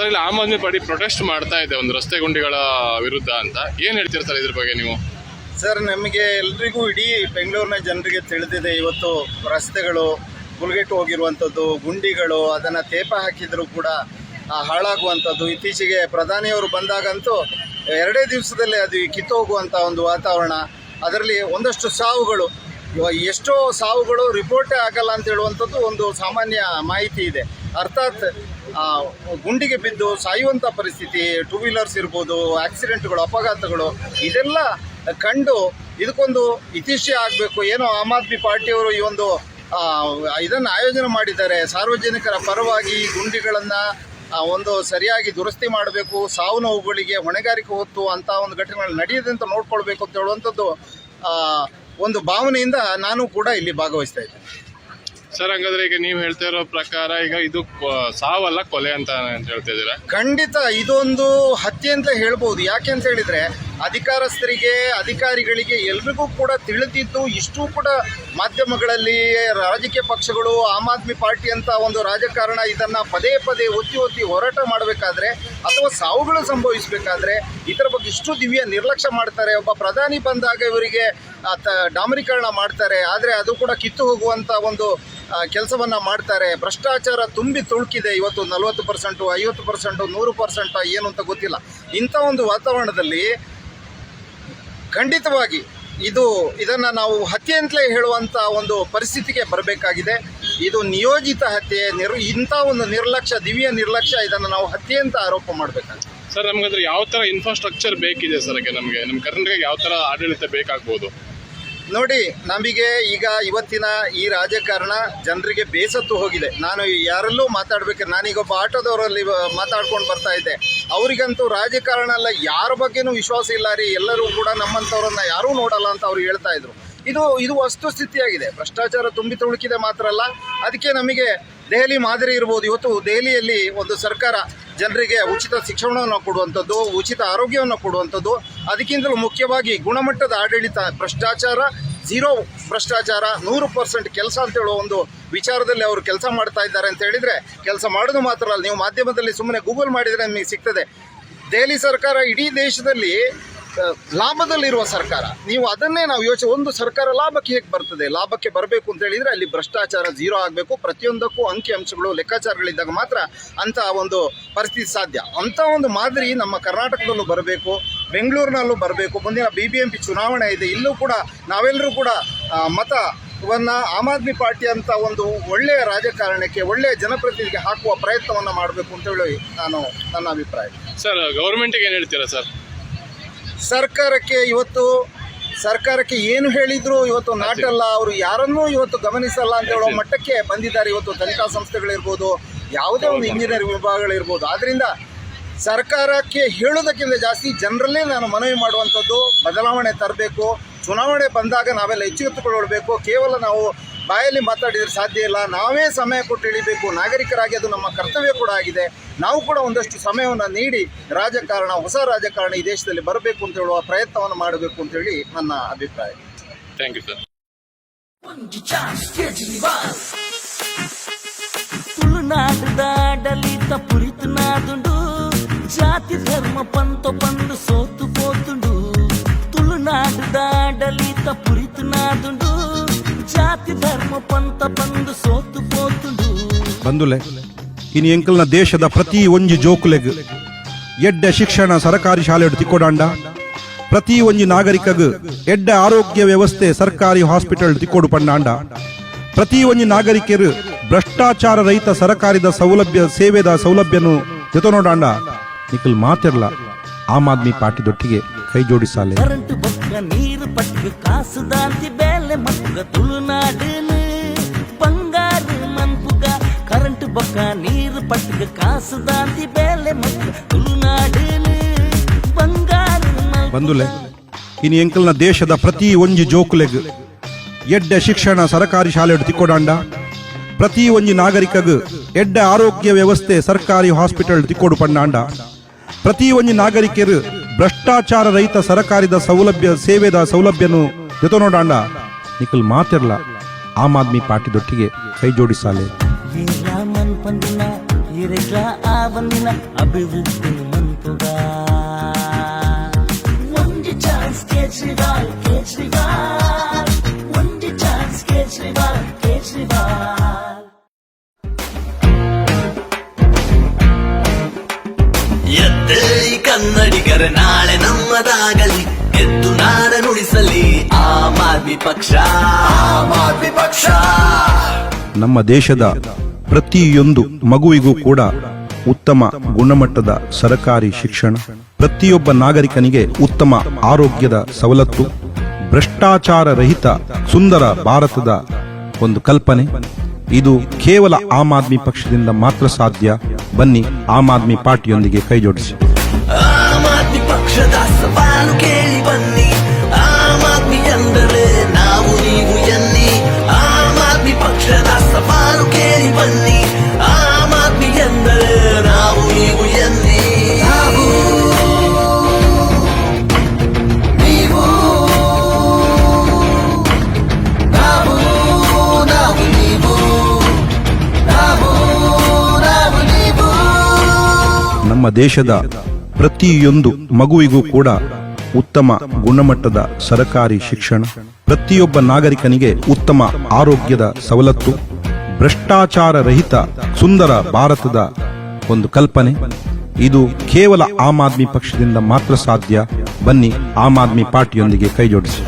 Sir, ಇಲ್ಲಿ Aam Aadmi party protest ಮಾಡ್ತಾ ಇದೆ ಒಂದು ರಸ್ತೆ ಗುಂಡಿಗಳ ವಿರುದ್ಧ ಅಂತ. ಏನು ಹೇಳ್ತೀರಾ ಸರ್ ಇದ್ರ ಬಗ್ಗೆ ನೀವು? ಸರ್, ನಮಗೆ ಎಲ್ರಿಗೂ ಇಡೀ ಬೆಂಗಳೂರಿನ ಜನರಿಗೆ ತಿಳಿದಿದೆ ಇವತ್ತು ರಸ್ತೆಗಳು ಮುಲ್ಗೆಟ್ಟು ಹೋಗಿರುವಂಥದ್ದು, ಗುಂಡಿಗಳು, ಅದನ್ನು ತೇಪ ಹಾಕಿದರೂ ಕೂಡ ಹಾಳಾಗುವಂಥದ್ದು. ಇತ್ತೀಚೆಗೆ ಪ್ರಧಾನಿಯವರು ಬಂದಾಗಂತೂ ಎರಡೇ ದಿವಸದಲ್ಲೇ ಅದು ಕಿತ್ತೋಗುವಂಥ ಒಂದು ವಾತಾವರಣ, ಅದರಲ್ಲಿ ಒಂದಷ್ಟು ಸಾವುಗಳು. ಎಷ್ಟೋ ಸಾವುಗಳು ರಿಪೋರ್ಟೇ ಆಗಲ್ಲ ಅಂತ ಹೇಳುವಂಥದ್ದು ಒಂದು ಸಾಮಾನ್ಯ ಮಾಹಿತಿ ಇದೆ. ಅರ್ಥಾತ್ ಗುಂಡಿಗೆ ಬಿದ್ದು ಸಾಯುವಂಥ ಪರಿಸ್ಥಿತಿ ಟೂ ವೀಲರ್ಸ್ ಇರ್ಬೋದು ಆಕ್ಸಿಡೆಂಟ್ಗಳು ಅಪಘಾತಗಳು, ಇದೆಲ್ಲ ಕಂಡು ಇದಕ್ಕೊಂದು ಇತಿಶ್ಯ ಆಗಬೇಕು. ಏನೋ ಆಮ್ ಆದ್ಮಿ ಪಾರ್ಟಿಯವರು ಈ ಒಂದು ಇದನ್ನು ಆಯೋಜನೆ ಮಾಡಿದ್ದಾರೆ. ಸಾರ್ವಜನಿಕರ ಪರವಾಗಿ ಗುಂಡಿಗಳನ್ನು ಒಂದು ಸರಿಯಾಗಿ ದುರಸ್ತಿ ಮಾಡಬೇಕು. ಸಾವು ನೋವುಗಳಿಗೆ ಹೊಣೆಗಾರಿಕೆ ಹೊತ್ತು ಅಂಥ ಒಂದು ಘಟನೆಗಳು ನಡೆಯದಂತ ನೋಡ್ಕೊಳ್ಬೇಕು ಅಂತ ಹೇಳುವಂಥದ್ದು ಒಂದು ಭಾವನೆಯಿಂದ ನಾನು ಕೂಡ ಇಲ್ಲಿ ಭಾಗವಹಿಸ್ತಾ ಇದ್ದೇನೆ. ಸರ್, ಹಂಗಾದ್ರೆ ಈಗ ನೀವು ಹೇಳ್ತಾ ಇರೋ ಪ್ರಕಾರ ಈಗ ಇದು ಸಾವಲ್ಲ ಕೊಲೆ ಅಂತ ಅಂತ ಹೇಳ್ತಾ ಇದ್ದೀರಾ? ಖಂಡಿತ ಇದೊಂದು ಹತ್ಯೆ ಅಂತ ಹೇಳ್ಬೋದು. ಯಾಕೆ ಅಂತ ಹೇಳಿದ್ರೆ ಅಧಿಕಾರಸ್ಥರಿಗೆ, ಅಧಿಕಾರಿಗಳಿಗೆ ಎಲ್ರಿಗೂ ಕೂಡ ತಿಳಿದಿದ್ದು ಇಷ್ಟು ಕೂಡ ಮಾಧ್ಯಮಗಳಲ್ಲಿ ರಾಜಕೀಯ ಪಕ್ಷಗಳು, ಆಮ್ ಆದ್ಮಿ ಪಾರ್ಟಿ ಅಂತ ಒಂದು ರಾಜಕಾರಣ ಇದನ್ನ ಪದೇ ಪದೇ ಒತ್ತಿ ಒತ್ತಿ ಹೋರಾಟ ಮಾಡಬೇಕಾದ್ರೆ ಅಥವಾ ಸಾವುಗಳು ಸಂಭವಿಸಬೇಕಾದ್ರೆ ಇದರ ಬಗ್ಗೆ ಇಷ್ಟು ದಿವ್ಯ ನಿರ್ಲಕ್ಷ್ಯ ಮಾಡ್ತಾರೆ. ಒಬ್ಬ ಪ್ರಧಾನಿ ಬಂದಾಗ ಇವರಿಗೆ ಡಾಮರೀಕರಣ ಮಾಡ್ತಾರೆ. ಆದರೆ ಅದು ಕೂಡ ಕಿತ್ತು ಹೋಗುವಂಥ ಒಂದು ಕೆಲಸವನ್ನು ಮಾಡ್ತಾರೆ. ಭ್ರಷ್ಟಾಚಾರ ತುಂಬಿ ತುಳುಕಿದೆ ಇವತ್ತು ನಲವತ್ತು ಪರ್ಸೆಂಟು, ಐವತ್ತು ಪರ್ಸೆಂಟು, ನೂರು ಪರ್ಸೆಂಟ, ಏನು ಅಂತ ಗೊತ್ತಿಲ್ಲ. ಇಂಥ ಒಂದು ವಾತಾವರಣದಲ್ಲಿ ಖಂಡಿತವಾಗಿ ಇದು ಇದನ್ನು ನಾವು ಹತ್ಯೆ ಅಂತಲೇ ಹೇಳುವಂಥ ಒಂದು ಪರಿಸ್ಥಿತಿಗೆ ಬರಬೇಕಾಗಿದೆ. ಇದು ನಿಯೋಜಿತ ಹತ್ಯೆ, ನಿರ್ ಇಂಥ ಒಂದು ನಿರ್ಲಕ್ಷ್ಯ, ದಿವ್ಯ ನಿರ್ಲಕ್ಷ್ಯ ಇದನ್ನು ನಾವು ಹತ್ಯೆ ಅಂತ ಆರೋಪ ಮಾಡಬೇಕಾಗಿದೆ ಸರ್, ನಮ್ಗಂದ್ರೆ ಯಾವ ತರ ಇನ್ಫ್ರಾಸ್ಟ್ರಕ್ಚರ್ ಬೇಕಿದೆ ಸರ್ ನಮಗೆ? ನಮ್ಮ ಕರ್ನಾಟಕ ಯಾವ ತರ ಆಡಳಿತ ಬೇಕಾಗ್ಬೋದು? ನೋಡಿ, ನಮಗೆ ಈಗ ಇವತ್ತಿನ ಈ ರಾಜಕಾರಣ ಜನರಿಗೆ ಬೇಸತ್ತು ಹೋಗಿದೆ. ನಾನು ಯಾರಲ್ಲೂ ಮಾತಾಡ್ಬೇಕು, ನಾನೀಗ ಒಬ್ಬ ಆಟೋದವರಲ್ಲಿ ಮಾತಾಡ್ಕೊಂಡು ಬರ್ತಾ ಇದ್ದೆ. ಅವರಿಗಂತೂ ರಾಜಕಾರಣ ಅಲ್ಲ, ಯಾರ ಬಗ್ಗೆನೂ ವಿಶ್ವಾಸ ಇಲ್ಲ ರೀ. ಎಲ್ಲರೂ ಕೂಡ ನಮ್ಮಂಥವ್ರನ್ನ ಯಾರೂ ನೋಡಲ್ಲ ಅಂತ ಅವ್ರು ಹೇಳ್ತಾ ಇದ್ರು. ಇದು ಇದು ವಸ್ತುಸ್ಥಿತಿಯಾಗಿದೆ ಭ್ರಷ್ಟಾಚಾರ ತುಂಬಿ ತುಳುಕಿದೆ ಮಾತ್ರ ಅಲ್ಲ, ಅದಕ್ಕೆ ನಮಗೆ ದೆಹಲಿ ಮಾದರಿ ಇರ್ಬೋದು. ಇವತ್ತು ದೆಹಲಿಯಲ್ಲಿ ಒಂದು ಸರ್ಕಾರ ಜನರಿಗೆ ಉಚಿತ ಶಿಕ್ಷಣವನ್ನು ಕೊಡುವಂಥದ್ದು, ಉಚಿತ ಆರೋಗ್ಯವನ್ನು ಕೊಡುವಂಥದ್ದು, ಅದಕ್ಕಿಂತಲೂ ಮುಖ್ಯವಾಗಿ ಗುಣಮಟ್ಟದ ಆಡಳಿತ ಭ್ರಷ್ಟಾಚಾರ ಝೀರೋ ಭ್ರಷ್ಟಾಚಾರ, ನೂರು ಪರ್ಸೆಂಟ್ ಕೆಲಸ ಅಂತ ಹೇಳೋ ಒಂದು ವಿಚಾರದಲ್ಲಿ ಅವರು ಕೆಲಸ ಮಾಡ್ತಾ ಇದ್ದಾರೆ ಅಂತ ಹೇಳಿದರೆ, ಕೆಲಸ ಮಾಡೋದು ಮಾತ್ರ ಅಲ್ಲ, ನೀವು ಮಾಧ್ಯಮದಲ್ಲಿ ಸುಮ್ಮನೆ ಗೂಗಲ್ ಮಾಡಿದರೆ ನಿಮಗೆ ಸಿಗ್ತದೆ. ದೆಹಲಿ ಸರ್ಕಾರ ಇಡೀ ದೇಶದಲ್ಲಿ ಲಾಭದಲ್ಲಿರುವ ಸರ್ಕಾರ. ನೀವು ಅದನ್ನೇ ನಾವು ಯೋಚನೆ ಒಂದು ಸರ್ಕಾರ ಲಾಭಕ್ಕೆ ಹೇಗೆ ಬರ್ತದೆ? ಲಾಭಕ್ಕೆ ಬರಬೇಕು ಅಂತ ಹೇಳಿದರೆ ಅಲ್ಲಿ ಭ್ರಷ್ಟಾಚಾರ ಜೀರೋ ಆಗಬೇಕು. ಪ್ರತಿಯೊಂದಕ್ಕೂ ಅಂಕಿ ಅಂಶಗಳು ಲೆಕ್ಕಾಚಾರಗಳಿದ್ದಾಗ ಮಾತ್ರ ಅಂಥ ಒಂದು ಪರಿಸ್ಥಿತಿ ಸಾಧ್ಯ. ಅಂಥ ಒಂದು ಮಾದರಿ ನಮ್ಮ ಕರ್ನಾಟಕದಲ್ಲೂ ಬರಬೇಕು. ಬೆಂಗಳೂರಿನಲ್ಲೂ ಬರಬೇಕು. ಮುಂದಿನ ಬಿ ಬಿ ಎಂ ಪಿ ಚುನಾವಣೆ ಇದೆ. ಇಲ್ಲೂ ಕೂಡ ನಾವೆಲ್ಲರೂ ಕೂಡ ಮತ ವನ್ನು ಆಮ್ ಆದ್ಮಿ ಪಾರ್ಟಿ ಅಂತ ಒಂದು ಒಳ್ಳೆಯ ರಾಜಕಾರಣಕ್ಕೆ, ಒಳ್ಳೆಯ ಜನಪ್ರತಿನಿಧಿಗೆ ಹಾಕುವ ಪ್ರಯತ್ನವನ್ನು ಮಾಡಬೇಕು ಅಂತ ಹೇಳಿ ನಾನು ನನ್ನ ಅಭಿಪ್ರಾಯ. ಸರ್, ಗೌರ್ಮೆಂಟಿಗೆ ಏನು ಹೇಳ್ತೀರಾ ಸರ್? ಸರ್ಕಾರಕ್ಕೆ ಇವತ್ತು ಸರ್ಕಾರಕ್ಕೆ ಏನು ಹೇಳಿದ್ರು ಇವತ್ತು ನಾಟಲ್ಲ ಅವರು ಯಾರನ್ನೂ ಇವತ್ತು ಗಮನಿಸಲ್ಲ ಅಂತ ಹೇಳೋ ಮಟ್ಟಕ್ಕೆ ಬಂದಿದ್ದಾರೆ ಇವತ್ತು ತನಿಖಾ ಸಂಸ್ಥೆಗಳಿರ್ಬೋದು ಯಾವುದೇ ಒಂದು ಇಂಜಿನಿಯರಿಂಗ್ ವಿಭಾಗಗಳಿರ್ಬೋದು. ಆದ್ರಿಂದ ಸರ್ಕಾರಕ್ಕೆ ಹೇಳೋದಕ್ಕಿಂತ ಜಾಸ್ತಿ ಜನರಲ್ಲೇ ನಾನು ಮನವಿ ಮಾಡುವಂಥದ್ದು ಬದಲಾವಣೆ ತರಬೇಕು. ಚುನಾವಣೆ ಬಂದಾಗ ನಾವೆಲ್ಲ ಎಚ್ಚೆತ್ತುಕೊಳ್ಳಬೇಕು ಕೇವಲ ನಾವು ಬಾಯಲ್ಲಿ ಮಾತಾಡಿದ್ರೆ ಸಾಧ್ಯ ಇಲ್ಲ ನಾವೇ ಸಮಯ ಕೊಟ್ಟು ಇಳಿಬೇಕು ನಾಗರಿಕರಾಗಿ ಅದು ನಮ್ಮ ಕರ್ತವ್ಯ ಕೂಡ ಆಗಿದೆ ನಾವು ಕೂಡ ಒಂದಷ್ಟು ಸಮಯವನ್ನು ನೀಡಿ ರಾಜಕಾರಣ ಹೊಸ ರಾಜಕಾರಣ ಈ ದೇಶದಲ್ಲಿ ಬರಬೇಕು ಅಂತ ಹೇಳುವ ಪ್ರಯತ್ನವನ್ನು ಮಾಡಬೇಕು ಅಂತೇಳಿ ನನ್ನ ಅಭಿಪ್ರಾಯ ಥ್ಯಾಂಕ್ ಯು ಸರ್ ತುಳುನಾಡದ ಆಡಳಿತ ಪುರಿತು ನಾದುಂಡು ಜಾತಿ ಧರ್ಮ ಪಂತ ಬಂದು ಸೋತು పోతుండు ತುಳುನಾಡದ ಆಡಳಿತ ಪುರಿತು ನಾದುಂಡು ಜಾತಿ ಧರ್ಮ ಪಂಥ ಬಂದು ಸೋತು ಬಂದುಲೆ ಇನಿ ಎಂಕಲ್ನ ದೇಶದ ಪ್ರತಿ ಒಂಜಿ ಜೋಕುಲೆಗ್ ಎಡ್ಡ ಶಿಕ್ಷಣ ಸರಕಾರಿ ಶಾಲೆ ತಿಕ್ಕೋಡಾಂಡ ಪ್ರತಿ ಒಂಜಿ ನಾಗರಿಕಗ್ ಎಡ್ಡ ಆರೋಗ್ಯ ವ್ಯವಸ್ಥೆ ಸರ್ಕಾರಿ ಹಾಸ್ಪಿಟಲ್ ತಿಕ್ಕೋಡು ಪಂಡಾಂಡ. ಪ್ರತಿ ಒಂಜಿ ನಾಗರಿಕರು ಭ್ರಷ್ಟಾಚಾರ ರಹಿತ ಸರಕಾರದ ಸೌಲಭ್ಯ ಸೇವೆದ ಸೌಲಭ್ಯನು ಜೊತೆ ನೋಡಾಂಡ. ನಿಖಲ್ ಮಾತಿರಲ್ಲ ಆಮ್ ಆದ್ಮಿ ಪಾರ್ಟಿದೊಟ್ಟಿಗೆ ಕೈ ಜೋಡಿಸಾಲೆ. ನೀರು ಪಟ್ಟು ಬೇಲೆ ಮಪ್ಪುಗ ತುಳುನಾಡಿನ ಬಂಗಾರು ಮನ್ಪುಗ ಕರೆಂಟ್ ಬೊಕ್ಕ, ನೀರು ಪಟ್ಕ ಕಾಸು ದಾಂತಿ ಬೇಲೆ ಮಪ್ಪುಗ ತುಳುನಾಡುನು ಬಂಗಾರು ಬಂದುಲೆ ಇನ್ನು ಎಂಕಲ್ನ ದೇಶದ ಪ್ರತಿ ಒಂಜಿ ಜೋಕುಲೆಗ್ ಎಡ್ಡ ಶಿಕ್ಷಣ ಸರಕಾರಿ ಶಾಲೆ ತಿಕ್ಕೋಡಾಂಡ ಪ್ರತಿ ಒಂಜಿ ನಾಗರಿಕಗ್ ಎಡ್ಡ ಆರೋಗ್ಯ ವ್ಯವಸ್ಥೆ ಸರ್ಕಾರಿ ಹಾಸ್ಪಿಟಲ್ ತಿಕ್ಕೋಡು ಪಂಡಾಂಡ. ಪ್ರತಿ ಒಂಜಿ ನಾಗರಿಕರು ಭ್ರಷ್ಟಾಚಾರ ರಹಿತ ಸರಕಾರಿದ ಸೌಲಭ್ಯ, ಸೇವೆದ ಸೌಲಭ್ಯನು ಜೊತೆನೋಡಾಂಡ ನಿಖಲ್ ಮಾತಿರಲ್ಲ ಆಮ್ ಆದ್ಮಿ ಪಾರ್ಟಿದೊಟ್ಟಿಗೆ ಕೈ ಜೋಡಿಸಾಲೆ ಕನ್ನಡಿಗರ ನಾಳೆ ಪಂದಿನ ಆದ್ಮಿ ಪಕ್ಷ. ಆಮ್ ಆದ್ಮಿ ಪಕ್ಷ. ನಮ್ಮ ದೇಶದ ಪ್ರತಿಯೊಂದು ಮಗುವಿಗೂ ಕೂಡ ಉತ್ತಮ ಗುಣಮಟ್ಟದ ಸರಕಾರಿ ಶಿಕ್ಷಣ ಪ್ರತಿಯೊಬ್ಬ ನಾಗರಿಕನಿಗೆ ಉತ್ತಮ ಆರೋಗ್ಯದ ಸವಲತ್ತು ಭ್ರಷ್ಟಾಚಾರ ರಹಿತ ಸುಂದರ ಭಾರತದ ಒಂದು ಕಲ್ಪನೆ. ಇದು ಕೇವಲ ಆಮ್ ಆದ್ಮಿ ಪಕ್ಷದಿಂದ ಮಾತ್ರ ಸಾಧ್ಯ. ಬನ್ನಿ ಆಮ್ ಆದ್ಮಿ ಪಾರ್ಟಿಯೊಂದಿಗೆ ಕೈಜೋಡಿಸಿ. ದೇಶದ ಪ್ರತಿಯೊಂದು ಮಗುವಿಗೂ ಕೂಡ ಉತ್ತಮ ಗುಣಮಟ್ಟದ ಸರಕಾರಿ ಶಿಕ್ಷಣ, ಪ್ರತಿಯೊಬ್ಬ ನಾಗರಿಕನಿಗೆ ಉತ್ತಮ ಆರೋಗ್ಯದ ಸವಲತ್ತು ಭ್ರಷ್ಟಾಚಾರ ರಹಿತ ಸುಂದರ ಭಾರತದ ಒಂದು ಕಲ್ಪನೆ. ಇದು ಕೇವಲ ಆಮ್ ಆದ್ಮಿ ಪಕ್ಷದಿಂದ ಮಾತ್ರ ಸಾಧ್ಯ. ಬನ್ನಿ ಆಮ್ ಆದ್ಮಿ ಪಾರ್ಟಿಯೊಂದಿಗೆ ಕೈಜೋಡಿಸಿ.